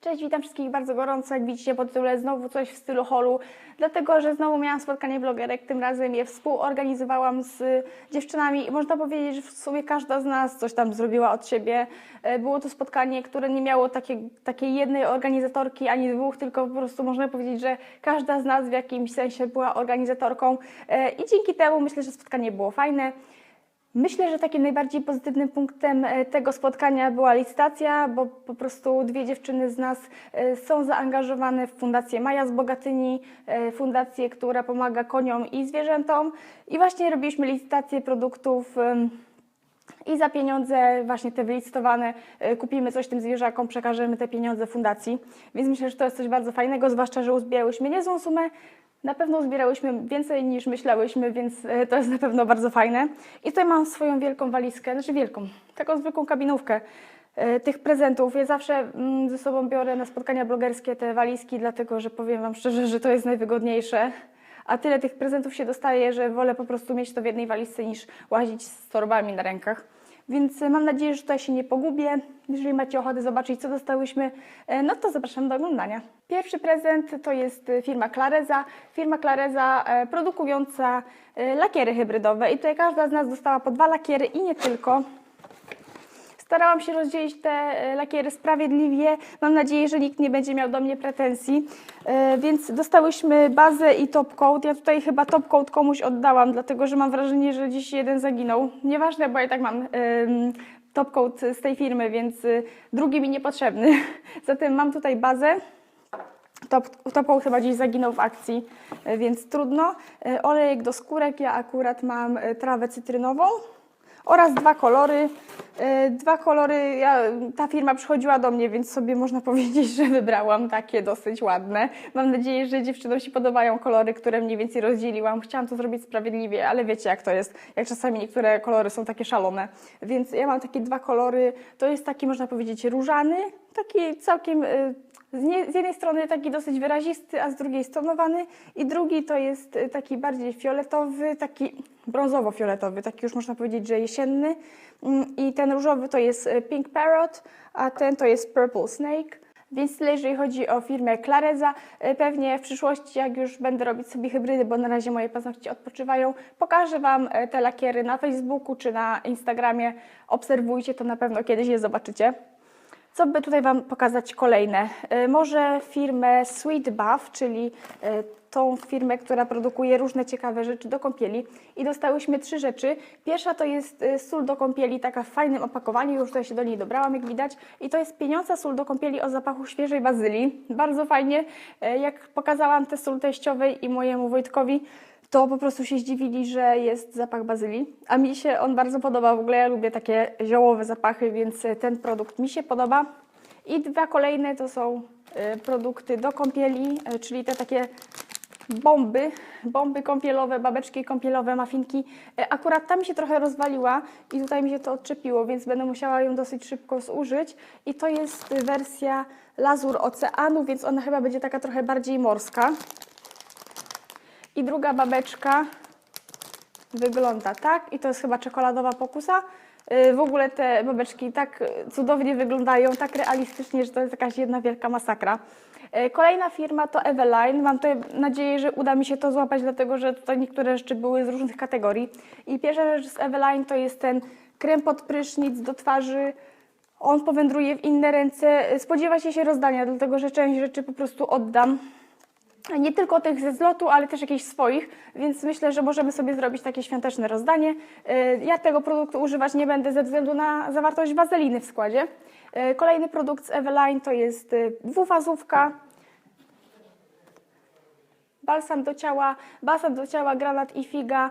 Cześć, witam wszystkich bardzo gorąco. Jak widzicie pod tytule znowu coś w stylu holu, dlatego że znowu miałam spotkanie blogerek. Tym razem je współorganizowałam z dziewczynami i można powiedzieć, że w sumie każda z nas coś tam zrobiła od siebie. E, Było to spotkanie, które nie miało takiej, jednej organizatorki ani dwóch, tylko po prostu można powiedzieć, że każda z nas w jakimś sensie była organizatorką E, i dzięki temu myślę, że spotkanie było fajne. Myślę, że takim najbardziej pozytywnym punktem e, tego spotkania była licytacja, bo po prostu dwie dziewczyny z nas e, są zaangażowane w Fundację Maja z Bogatyni, e, fundację, która pomaga koniom i zwierzętom. I właśnie robiliśmy licytację produktów. I za pieniądze, właśnie te wylicytowane, kupimy coś tym zwierzakom, przekażemy te pieniądze fundacji. Więc myślę, że to jest coś bardzo fajnego, zwłaszcza, że uzbierałyśmy niezłą sumę. Na pewno uzbierałyśmy więcej niż myślałyśmy, więc e, to jest na pewno bardzo fajne. I tutaj mam swoją wielką walizkę, znaczy wielką, taką zwykłą kabinówkę e, tych prezentów. Ja zawsze mm, ze sobą biorę na spotkania blogerskie te walizki, dlatego że powiem Wam szczerze, że to jest najwygodniejsze. A tyle tych prezentów się dostaje, że wolę po prostu mieć to w jednej walizce niż łazić z torbami na rękach. Więc e, mam nadzieję, że tutaj się nie pogubię. Jeżeli macie ochotę zobaczyć, co dostałyśmy, e, no to zapraszam do oglądania. Pierwszy prezent to jest e, firma Clareza. Firma Clareza produkująca lakiery hybrydowe. I tutaj każda z nas dostała po dwa lakiery i nie tylko. Starałam się rozdzielić te e, lakiery sprawiedliwie. Mam nadzieję, że nikt nie będzie miał do mnie pretensji. E, Więc dostałyśmy bazę i top coat. Ja tutaj chyba top coat komuś oddałam, dlatego że mam wrażenie, że dziś jeden zaginął. Nieważne, bo ja tak mam top coat z tej firmy, więc y, drugi mi niepotrzebny. Zatem mam tutaj bazę. Top, chyba gdzieś zaginął w akcji, e, więc trudno. E, Olejek do skórek, ja akurat mam e, trawę cytrynową oraz dwa kolory. E, Dwa kolory, ja, ta firma przychodziła do mnie, więc sobie można powiedzieć, że wybrałam takie dosyć ładne. Mam nadzieję, że dziewczynom się podobają kolory, które mniej więcej rozdzieliłam. Chciałam to zrobić sprawiedliwie, ale wiecie jak to jest, jak czasami niektóre kolory są takie szalone. Więc ja mam takie dwa kolory, to jest taki można powiedzieć różany, taki całkiem... z, nie, z jednej strony taki dosyć wyrazisty, a z drugiej stonowany i drugi to jest y, taki bardziej fioletowy, taki brązowo-fioletowy, taki już można powiedzieć, że jesienny. Mm, I ten różowy to jest y, Pink Parrot, a ten to jest Purple Snake. Więc tyle, jeżeli chodzi o firmę Clareza. Y, Pewnie w przyszłości, jak już będę robić sobie hybrydy, bo na razie moje paznokcie odpoczywają, pokażę Wam te lakiery na Facebooku czy na Instagramie. Obserwujcie, to na pewno kiedyś je zobaczycie. Co by tutaj Wam pokazać kolejne? E, Może firmę Sweet Buff, czyli e, tą firmę, która produkuje różne ciekawe rzeczy do kąpieli. I dostałyśmy trzy rzeczy. Pierwsza to jest e, sól do kąpieli, taka w fajnym opakowaniu, już tutaj się do niej dobrałam, jak widać. I to jest pieniądza sól do kąpieli o zapachu świeżej bazylii. Bardzo fajnie. Jak pokazałam tę sól teściowej i mojemu Wojtkowi, to po prostu się zdziwili, że jest zapach bazylii. A mi się on bardzo podoba. W ogóle ja lubię takie ziołowe zapachy, więc e, ten produkt mi się podoba. I dwa kolejne to są e, produkty do kąpieli, e, czyli te takie bomby, bomby kąpielowe, babeczki kąpielowe, mafinki. Akurat ta mi się trochę rozwaliła i tutaj mi się to odczepiło, więc będę musiała ją dosyć szybko zużyć. I to jest wersja Lazur Oceanu, więc ona chyba będzie taka trochę bardziej morska. I druga babeczka wygląda tak i to jest chyba czekoladowa pokusa. Yy, W ogóle te babeczki tak y, cudownie wyglądają, tak realistycznie, że to jest jakaś jedna wielka masakra. Yy, Kolejna firma to Eveline. Mam tutaj nadzieję, że uda mi się to złapać, dlatego że tutaj niektóre rzeczy były z różnych kategorii. I pierwsza rzecz z Eveline to jest ten krem pod prysznic do twarzy. On powędruje w inne ręce. Spodziewa się się rozdania, dlatego że część rzeczy po prostu oddam nie tylko tych ze zlotu, ale też jakichś swoich, więc myślę, że możemy sobie zrobić takie świąteczne rozdanie. Y, Ja tego produktu używać nie będę ze względu na zawartość wazeliny w składzie. Y, Kolejny produkt z Eveline to jest y, dwufazówka. Balsam do ciała, balsam do ciała, granat i figa.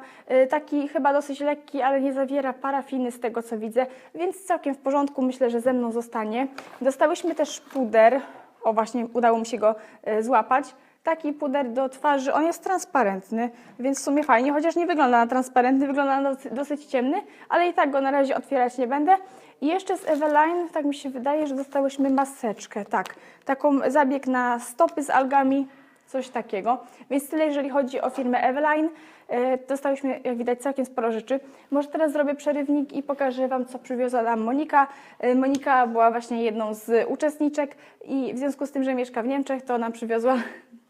Taki chyba dosyć lekki, ale nie zawiera parafiny z tego co widzę, więc całkiem w porządku, myślę, że ze mną zostanie. Dostałyśmy też puder, o właśnie udało mi się go złapać. Taki puder do twarzy, on jest transparentny, więc w sumie fajnie, chociaż nie wygląda na transparentny, wygląda na dosyć, ciemny, ale i tak go na razie otwierać nie będę. I jeszcze z Eveline, tak mi się wydaje, że dostałyśmy maseczkę, tak, taką zabieg na stopy z algami, coś takiego. Więc tyle, jeżeli chodzi o firmę Eveline. E, Dostałyśmy, jak widać, całkiem sporo rzeczy. Może teraz zrobię przerywnik i pokażę Wam, co przywiozła nam Monika. E, Monika była właśnie jedną z uczestniczek i w związku z tym, że mieszka w Niemczech, to nam przywiozła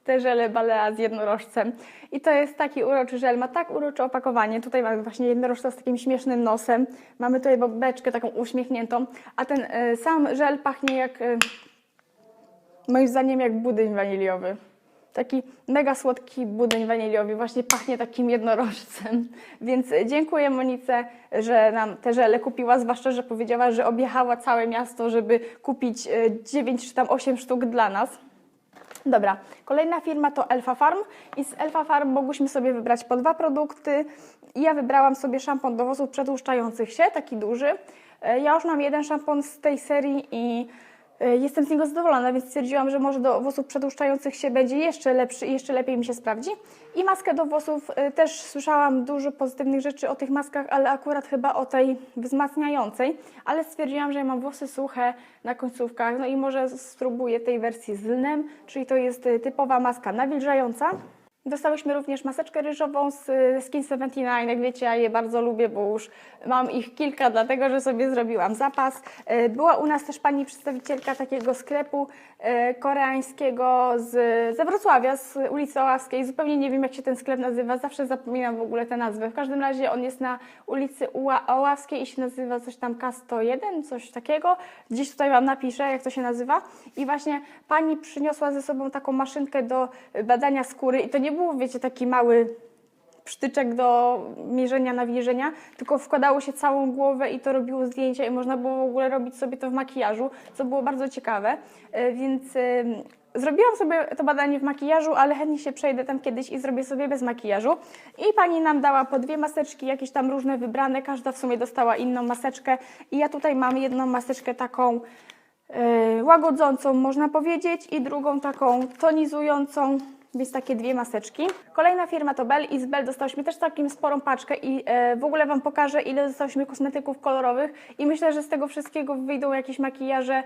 te żele balea z jednorożcem. I to jest taki uroczy żel, ma tak urocze opakowanie. Tutaj mamy właśnie jednorożca z takim śmiesznym nosem. Mamy tutaj bobeczkę taką uśmiechniętą, a ten e, sam żel pachnie jak, e, moim zdaniem, jak budyń waniliowy. Taki mega słodki budyń waniliowy, właśnie pachnie takim jednorożcem. Więc dziękuję Monice, że nam te żele kupiła, zwłaszcza, że powiedziała, że objechała całe miasto, żeby kupić e, 9 czy tam 8 sztuk dla nas. Dobra, kolejna firma to Elfa Farm i z Elfa Farm mogłyśmy sobie wybrać po dwa produkty. Ja wybrałam sobie szampon do włosów przetłuszczających się, taki duży. E, Ja już mam jeden szampon z tej serii i jestem z niego zadowolona, więc stwierdziłam, że może do włosów przetłuszczających się będzie jeszcze lepszy i jeszcze lepiej mi się sprawdzi. I maskę do włosów e, też słyszałam dużo pozytywnych rzeczy o tych maskach, ale akurat chyba o tej wzmacniającej. Ale stwierdziłam, że ja mam włosy suche na końcówkach, no i może spróbuję tej wersji z lnem, czyli to jest e, typowa maska nawilżająca. Dostałyśmy również maseczkę ryżową z Skin 79. Jak wiecie, ja je bardzo lubię, bo już mam ich kilka, dlatego że sobie zrobiłam zapas. Y, Była u nas też pani przedstawicielka takiego sklepu y, koreańskiego z, ze Wrocławia, z ulicy Oławskiej. Zupełnie nie wiem, jak się ten sklep nazywa, zawsze zapominam w ogóle tę nazwę. W każdym razie on jest na ulicy Uła- Oławskiej i się nazywa coś tam K101, coś takiego. Gdzieś tutaj Wam napiszę, jak to się nazywa. I właśnie pani przyniosła ze sobą taką maszynkę do badania skóry i to nie był, wiecie, taki mały psztyczek do mierzenia nawilżenia, tylko wkładało się całą głowę i to robiło zdjęcia i można było w ogóle robić sobie to w makijażu, co było bardzo ciekawe, E, więc zrobiłam sobie to badanie w makijażu, ale chętnie się przejdę tam kiedyś i zrobię sobie bez makijażu. I pani nam dała po dwie maseczki, jakieś tam różne wybrane, każda w sumie dostała inną maseczkę. I ja tutaj mam jedną maseczkę taką e, łagodzącą, można powiedzieć, i drugą taką tonizującą, więc takie dwie maseczki. Kolejna firma to Bell i z Bell dostałyśmy też całkiem sporą paczkę i e, w ogóle Wam pokażę, ile dostałyśmy kosmetyków kolorowych i myślę, że z tego wszystkiego wyjdą jakieś makijaże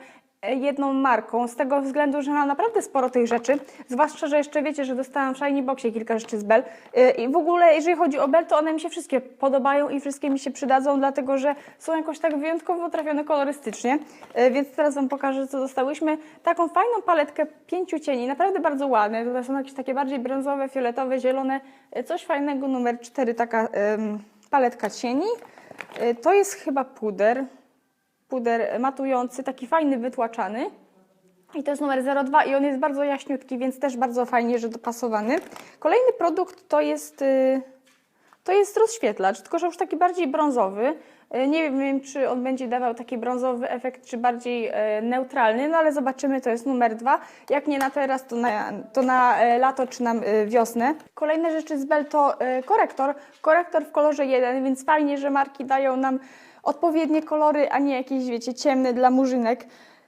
jedną marką, z tego względu, że mam naprawdę sporo tych rzeczy, zwłaszcza, że jeszcze wiecie, że dostałam w Shiny Boxie kilka rzeczy z Bell E, i w ogóle jeżeli chodzi o Bell, to one mi się wszystkie podobają i wszystkie mi się przydadzą, dlatego, że są jakoś tak wyjątkowo trafione kolorystycznie, E, więc teraz Wam pokażę, co dostałyśmy. Taką fajną paletkę pięciu cieni, naprawdę bardzo ładne, tutaj są jakieś takie bardziej brązowe, fioletowe, zielone, E, coś fajnego, numer 4, taka em, paletka cieni. E, To jest chyba puder, puder matujący, taki fajny, wytłaczany. I to jest numer 02 i on jest bardzo jaśniutki, więc też bardzo fajnie, że dopasowany. Kolejny produkt to jest, y, to jest rozświetlacz, tylko że już taki bardziej brązowy. Y, Nie wiem, czy on będzie dawał taki brązowy efekt, czy bardziej e, neutralny, no ale zobaczymy, to jest numer 2. Jak nie na teraz, to na, to na lato, czy na wiosnę. Kolejne rzeczy z Bell to korektor. Korektor w kolorze 1, więc fajnie, że marki dają nam odpowiednie kolory, a nie jakieś, wiecie, ciemne dla murzynek.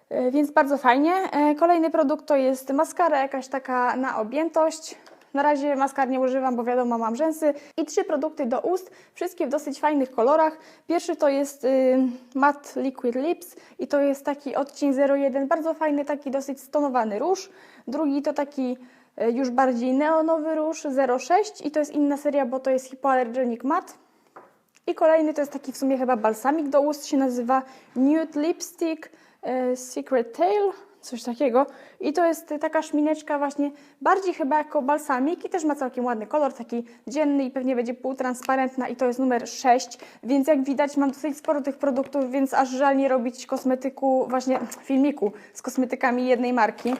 E, Więc bardzo fajnie. E, Kolejny produkt to jest maskara jakaś taka na objętość. Na razie maskar nie używam, bo wiadomo, mam rzęsy. I trzy produkty do ust, wszystkie w dosyć fajnych kolorach. Pierwszy to jest y, Matte Liquid Lips i to jest taki odcień 01, bardzo fajny, taki dosyć stonowany róż. Drugi to taki y, już bardziej neonowy róż 06 i to jest inna seria, bo to jest Hypoallergenic Matte. I kolejny to jest taki w sumie chyba balsamik do ust, się nazywa Nude Lipstick e, Secret Tail, coś takiego. I to jest taka szmineczka właśnie bardziej chyba jako balsamik i też ma całkiem ładny kolor, taki dzienny i pewnie będzie półtransparentna i to jest numer 6, więc jak widać mam dosyć sporo tych produktów, więc aż żal nie robić kosmetyku, właśnie filmiku z kosmetykami jednej marki.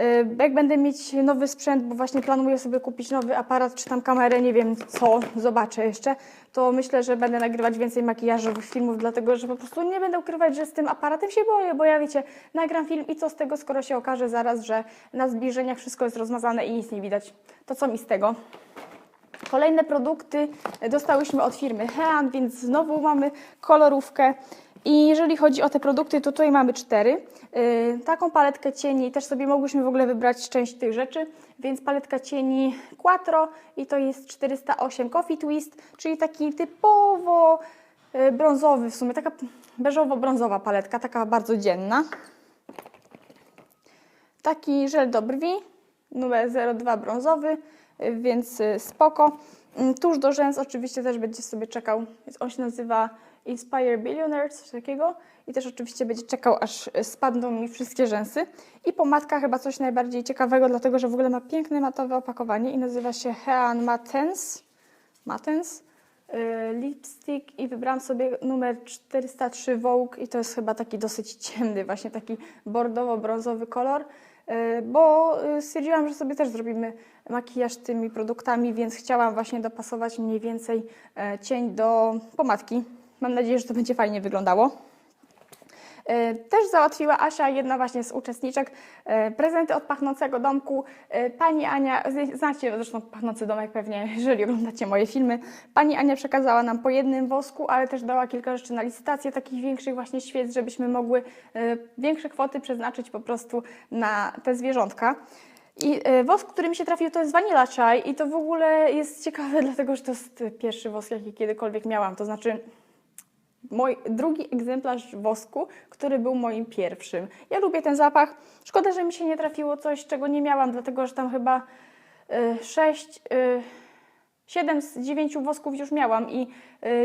Y, Jak będę mieć nowy sprzęt, bo właśnie planuję sobie kupić nowy aparat czy tam kamerę, nie wiem co, zobaczę jeszcze, to myślę, że będę nagrywać więcej makijażowych filmów, dlatego że po prostu nie będę ukrywać, że z tym aparatem się boję, bo ja wiecie, nagram film i co z tego, skoro się okaże zaraz, że na zbliżeniach wszystko jest rozmazane i nic nie widać. To co mi z tego? Kolejne produkty dostałyśmy od firmy Hean, więc znowu mamy kolorówkę. I jeżeli chodzi o te produkty, to tutaj mamy cztery. Yy, taką paletkę cieni też sobie mogłyśmy w ogóle wybrać część tych rzeczy, więc paletka cieni Quattro i to jest 408 Coffee Twist, czyli taki typowo yy, brązowy w sumie, taka beżowo-brązowa paletka, taka bardzo dzienna. Taki żel do brwi, numer 02 brązowy, y, więc y, spoko. Mm, Tuż do rzęs oczywiście też będzie sobie czekał, więc on się nazywa Inspire Billionaire, coś takiego. I też oczywiście będzie czekał, aż spadną mi wszystkie rzęsy. I pomadka chyba coś najbardziej ciekawego, dlatego że w ogóle ma piękne matowe opakowanie i nazywa się Hean Matens. Matens. y, Lipstick i wybrałam sobie numer 403 Vogue i to jest chyba taki dosyć ciemny, właśnie taki bordowo-brązowy kolor, y, bo y, stwierdziłam, że sobie też zrobimy makijaż tymi produktami, więc chciałam właśnie dopasować mniej więcej e, cień do pomadki. Mam nadzieję, że to będzie fajnie wyglądało. E, Też załatwiła Asia, jedna właśnie z uczestniczek, e, prezenty od pachnącego domku. E, Pani Ania, znacie zresztą pachnący domek pewnie, jeżeli oglądacie moje filmy. Pani Ania przekazała nam po jednym wosku, ale też dała kilka rzeczy na licytację, takich większych właśnie świec, żebyśmy mogły większe kwoty przeznaczyć po prostu na te zwierzątka. I wosk, który mi się trafił, to jest Vanilla Chai i to w ogóle jest ciekawe, dlatego że to jest pierwszy wosk, jaki kiedykolwiek miałam. To znaczy, mój drugi egzemplarz wosku, który był moim pierwszym. Ja lubię ten zapach. Szkoda, że mi się nie trafiło coś, czego nie miałam, dlatego że tam chyba y, sześć, y, siedem z dziewięciu wosków już miałam i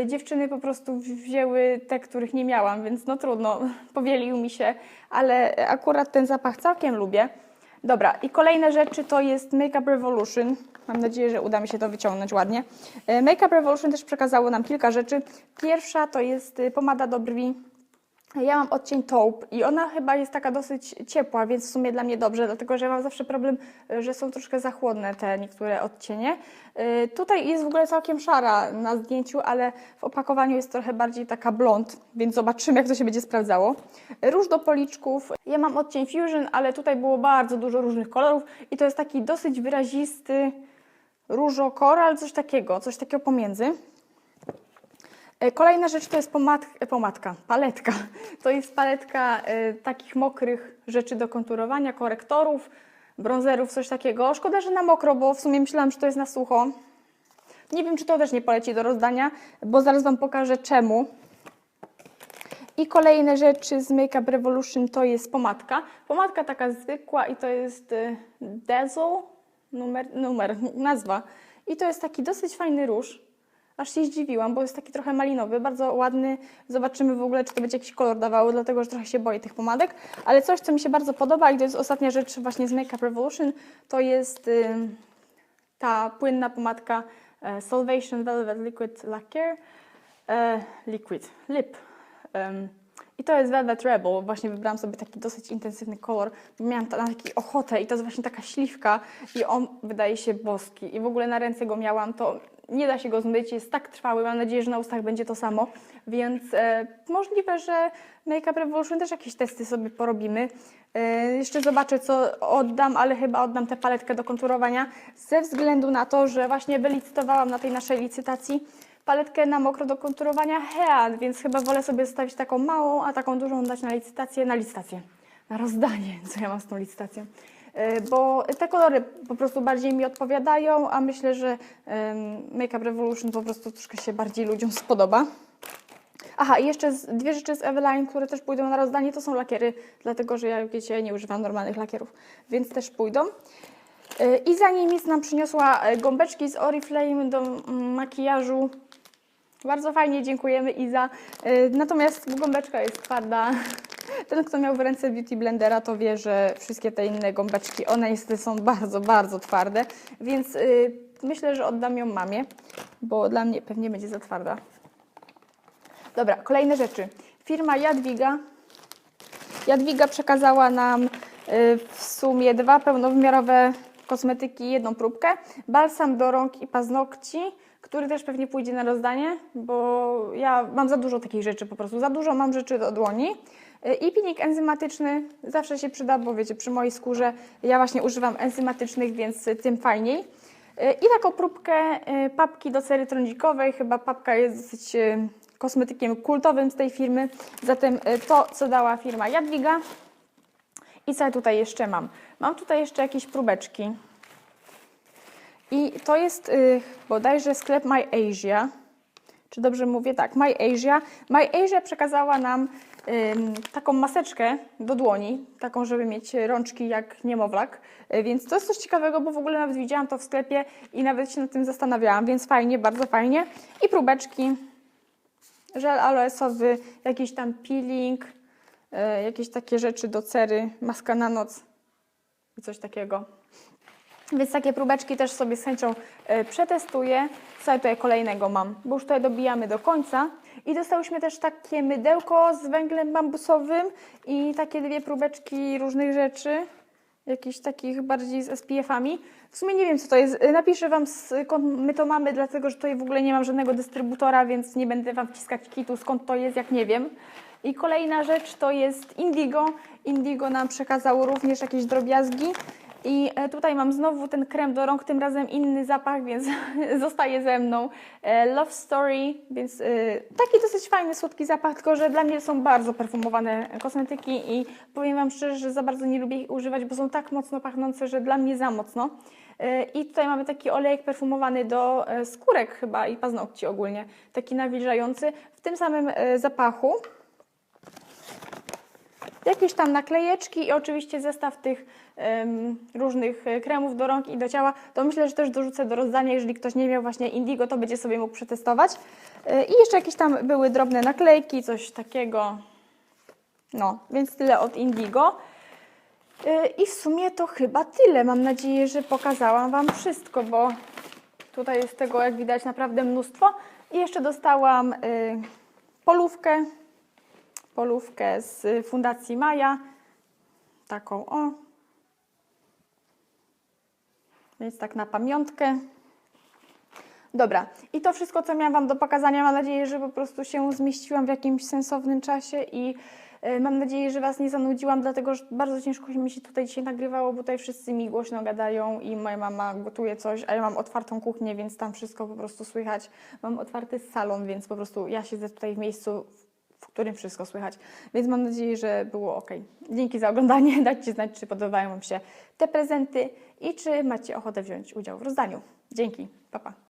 y, dziewczyny po prostu wzięły te, których nie miałam, więc no trudno, powielił mi się, ale akurat ten zapach całkiem lubię. Dobra, i kolejne rzeczy to jest Makeup Revolution. Mam nadzieję, że uda mi się to wyciągnąć ładnie. E, Makeup Revolution też przekazało nam kilka rzeczy. Pierwsza to jest y, pomada do brwi. Ja mam odcień taupe i ona chyba jest taka dosyć ciepła, więc w sumie dla mnie dobrze, dlatego że ja mam zawsze problem, y, że są troszkę za chłodne te niektóre odcienie. Y, Tutaj jest w ogóle całkiem szara na zdjęciu, ale w opakowaniu jest trochę bardziej taka blond, więc zobaczymy jak to się będzie sprawdzało. Róż do policzków. Ja mam odcień Fusion, ale tutaj było bardzo dużo różnych kolorów i to jest taki dosyć wyrazisty różo koral, coś takiego, coś takiego pomiędzy. E, Kolejna rzecz to jest pomad, e, pomadka, paletka. To jest paletka e, takich mokrych rzeczy do konturowania, korektorów, bronzerów, coś takiego. Szkoda, że na mokro, bo w sumie myślałam, że to jest na sucho. Nie wiem, czy to też nie poleci do rozdania, bo zaraz Wam pokażę czemu. I kolejne rzeczy z Makeup Revolution to jest pomadka. Pomadka taka zwykła i to jest Dazzle, numer, numer, nazwa. I to jest taki dosyć fajny róż. Aż się zdziwiłam, bo jest taki trochę malinowy, bardzo ładny. Zobaczymy w ogóle, czy to będzie jakiś kolor dawało, dlatego że trochę się boję tych pomadek. Ale coś, co mi się bardzo podoba i to jest ostatnia rzecz właśnie z Makeup Revolution, to jest ym, ta płynna pomadka e, Salvation Velvet Liquid Lacquer. E, liquid, lip. I to jest Velvet Rebel. Właśnie wybrałam sobie taki dosyć intensywny kolor. Miałam na taki ochotę i to jest właśnie taka śliwka i on wydaje się boski. I w ogóle na ręce go miałam, to nie da się go zmyć, jest tak trwały. Mam nadzieję, że na ustach będzie to samo. Więc e, możliwe, że Makeup Revolution też jakieś testy sobie porobimy. E, jeszcze zobaczę, co oddam, ale chyba oddam tę paletkę do konturowania ze względu na to, że właśnie wylicytowałam na tej naszej licytacji paletkę na mokro do konturowania Head, więc chyba wolę sobie zostawić taką małą, a taką dużą dać na licytację, na licytację, na rozdanie, co ja mam z tą licytacją. E, Bo te kolory po prostu bardziej mi odpowiadają, a myślę, że Makeup Revolution po prostu troszkę się bardziej ludziom spodoba. Aha, i jeszcze dwie rzeczy z Eveline, które też pójdą na rozdanie, to są lakiery, dlatego że ja, wiecie, nie używam normalnych lakierów, więc też pójdą. E, I za nimi nam przyniosła e, gąbeczki z Oriflame do mm, makijażu. Bardzo fajnie, dziękujemy Iza. E, Natomiast gąbeczka jest twarda. Ten, kto miał w ręce Beauty Blendera, to wie, że wszystkie te inne gąbeczki, one niestety są bardzo, bardzo twarde, więc y, myślę, że oddam ją mamie, bo dla mnie pewnie będzie za twarda. Dobra, kolejne rzeczy. Firma Jadwiga. Jadwiga przekazała nam y, w sumie dwa pełnowymiarowe kosmetyki, jedną próbkę. Balsam do rąk i paznokci, który też pewnie pójdzie na rozdanie, bo ja mam za dużo takich rzeczy po prostu. Za dużo mam rzeczy do dłoni. I pinik enzymatyczny zawsze się przyda, bo wiecie, przy mojej skórze ja właśnie używam enzymatycznych, więc tym fajniej. I taką próbkę y, papki do cery trądzikowej. Chyba papka jest dosyć y, kosmetykiem kultowym z tej firmy. Zatem y, to, co dała firma Jadwiga. I co ja tutaj jeszcze mam? Mam tutaj jeszcze jakieś próbeczki. I to jest y, bodajże sklep My Asia. Czy dobrze mówię? Tak, My Asia. My Asia przekazała nam taką maseczkę do dłoni, taką, żeby mieć rączki jak niemowlak. Y, Więc to jest coś ciekawego, bo w ogóle nawet widziałam to w sklepie i nawet się nad tym zastanawiałam, więc fajnie, bardzo fajnie. I próbeczki, żel aloesowy, jakiś tam peeling, y, jakieś takie rzeczy do cery, maska na noc i coś takiego. Więc takie próbeczki też sobie z chęcią e, przetestuję. Ja tutaj kolejnego mam? Bo już tutaj dobijamy do końca. I dostałyśmy też takie mydełko z węglem bambusowym i takie dwie próbeczki różnych rzeczy. Jakichś takich bardziej z SPF-ami. W sumie nie wiem, co to jest. E, Napiszę Wam skąd my to mamy, dlatego że tutaj w ogóle nie mam żadnego dystrybutora, więc nie będę Wam wciskać kitu skąd to jest, jak nie wiem. I kolejna rzecz to jest Indigo. Indigo nam przekazało również jakieś drobiazgi. I e, tutaj mam znowu ten krem do rąk, tym razem inny zapach, więc zostaje ze mną. E, Love Story, więc e, taki dosyć fajny, słodki zapach, tylko że dla mnie są bardzo perfumowane kosmetyki i powiem Wam szczerze, że za bardzo nie lubię ich używać, bo są tak mocno pachnące, że dla mnie za mocno. I tutaj mamy taki olejek perfumowany do skórek chyba i paznokci ogólnie, taki nawilżający w tym samym zapachu jakieś tam naklejeczki i oczywiście zestaw tych em, różnych e, kremów do rąk i do ciała, to myślę, że też dorzucę do rozdania, jeżeli ktoś nie miał właśnie Indigo, to będzie sobie mógł przetestować. E, I jeszcze jakieś tam były drobne naklejki, coś takiego. No, więc tyle od Indigo. E, I w sumie to chyba tyle. Mam nadzieję, że pokazałam Wam wszystko, bo tutaj jest tego, jak widać, naprawdę mnóstwo. I jeszcze dostałam y, polówkę polówkę z Fundacji Maja. Taką o. Więc tak na pamiątkę. Dobra, i to wszystko, co miałam Wam do pokazania. Mam nadzieję, że po prostu się zmieściłam w jakimś sensownym czasie i e, mam nadzieję, że Was nie zanudziłam, dlatego że bardzo ciężko mi się tutaj dzisiaj nagrywało, bo tutaj wszyscy mi głośno gadają i moja mama gotuje coś, a ja mam otwartą kuchnię, więc tam wszystko po prostu słychać. Mam otwarty salon, więc po prostu ja siedzę tutaj w miejscu, w którym wszystko słychać. Więc mam nadzieję, że było ok. Dzięki za oglądanie. Dajcie znać, czy podobają Wam się te prezenty i czy macie ochotę wziąć udział w rozdaniu. Dzięki. Pa, pa.